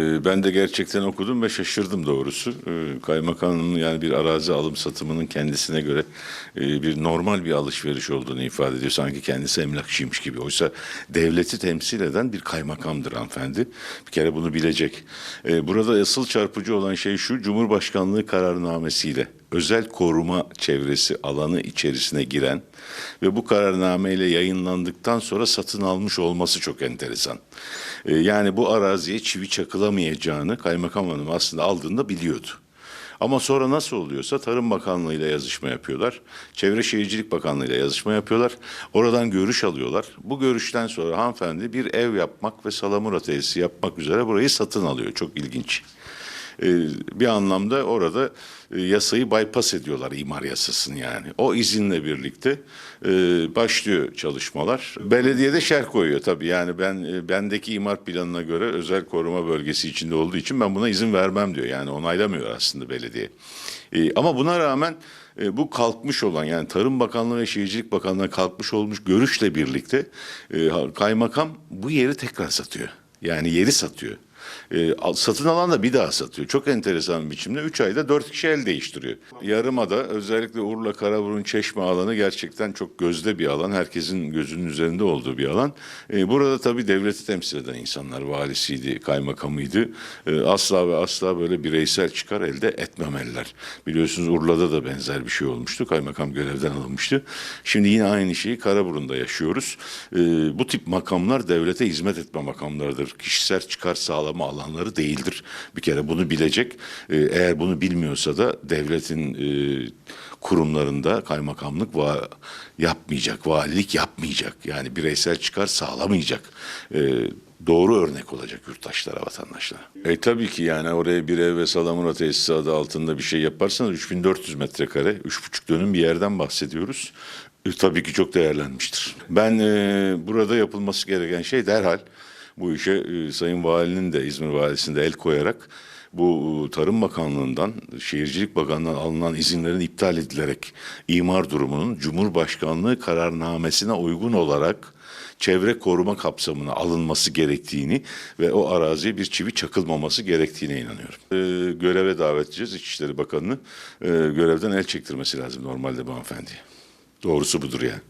Ee, Ben de gerçekten okudum ve şaşırdım doğrusu. Ee, Kaymakamın yani bir arazi alım satımının kendisine göre e, bir normal bir alışveriş olduğunu ifade ediyor. Sanki kendisi emlakçıymış gibi. Oysa devleti temsil eden bir kaymakamdır hanımefendi. Bir kere bunu bilecek. Ee, Burada asıl çarpıcı olan şey şu, Cumhurbaşkanlığı kararnamesiyle özel koruma çevresi alanı içerisine giren ve bu kararnameyle yayınlandıktan sonra satın almış olması çok enteresan. Ee, yani bu araziye çivi çakılamayacağını kaymakam hanım aslında aldığında biliyordu. Ama sonra nasıl oluyorsa Tarım Bakanlığı ile yazışma yapıyorlar. Çevre Şehircilik Bakanlığı ile yazışma yapıyorlar. Oradan görüş alıyorlar. Bu görüşten sonra hanımefendi bir ev yapmak ve salamura tesisi yapmak üzere burayı satın alıyor. Çok ilginç. Ee, bir anlamda orada e, yasayı bypass ediyorlar imar yasasını yani. O izinle birlikte e, başlıyor çalışmalar. Belediyede şer koyuyor tabii yani ben e, bendeki imar planına göre özel koruma bölgesi içinde olduğu için ben buna izin vermem diyor. Yani onaylamıyor aslında belediye. Ama buna rağmen bu kalkmış olan yani Tarım Bakanlığı ve Şehircilik Bakanlığı'na kalkmış olmuş görüşle birlikte kaymakam bu yeri tekrar satıyor. Yani yeri satıyor. E, satın alan da bir daha satıyor. Çok enteresan bir biçimde. 3 ayda 4 kişi el değiştiriyor. Yarımada özellikle Urla, Karaburun, Çeşme alanı gerçekten çok gözde bir alan. Herkesin gözünün üzerinde olduğu bir alan. E, burada tabii devleti temsil eden insanlar. Valisiydi, kaymakamıydı. E, asla ve asla böyle bireysel çıkar elde etmemeliler. Biliyorsunuz Urla'da da benzer bir şey olmuştu. Kaymakam görevden alınmıştı. Şimdi yine aynı şeyi Karaburun'da yaşıyoruz. E, bu tip makamlar devlete hizmet etme makamlarıdır. Kişisel çıkar sağlama alanları değildir. Bir kere bunu bilecek. E, eğer bunu bilmiyorsa da devletin e, kurumlarında kaymakamlık va yapmayacak, valilik yapmayacak. Yani bireysel çıkar sağlamayacak. E, doğru örnek olacak yurttaşlara, vatandaşlara. E tabii ki yani oraya bir ev ve salamura tesisi adı altında bir şey yaparsanız 3400 metrekare, 3,5 dönüm bir yerden bahsediyoruz. E, tabii ki çok değerlenmiştir. Ben e, burada yapılması gereken şey derhal bu işe e, Sayın Valinin de İzmir Valisi'nde el koyarak bu e, Tarım Bakanlığı'ndan, Şehircilik Bakanlığı'ndan alınan izinlerin iptal edilerek imar durumunun Cumhurbaşkanlığı kararnamesine uygun olarak çevre koruma kapsamına alınması gerektiğini ve o araziye bir çivi çakılmaması gerektiğine inanıyorum. E, göreve davet edeceğiz İçişleri Bakanı'nı. E, görevden el çektirmesi lazım normalde bu hanımefendiye. Doğrusu budur yani.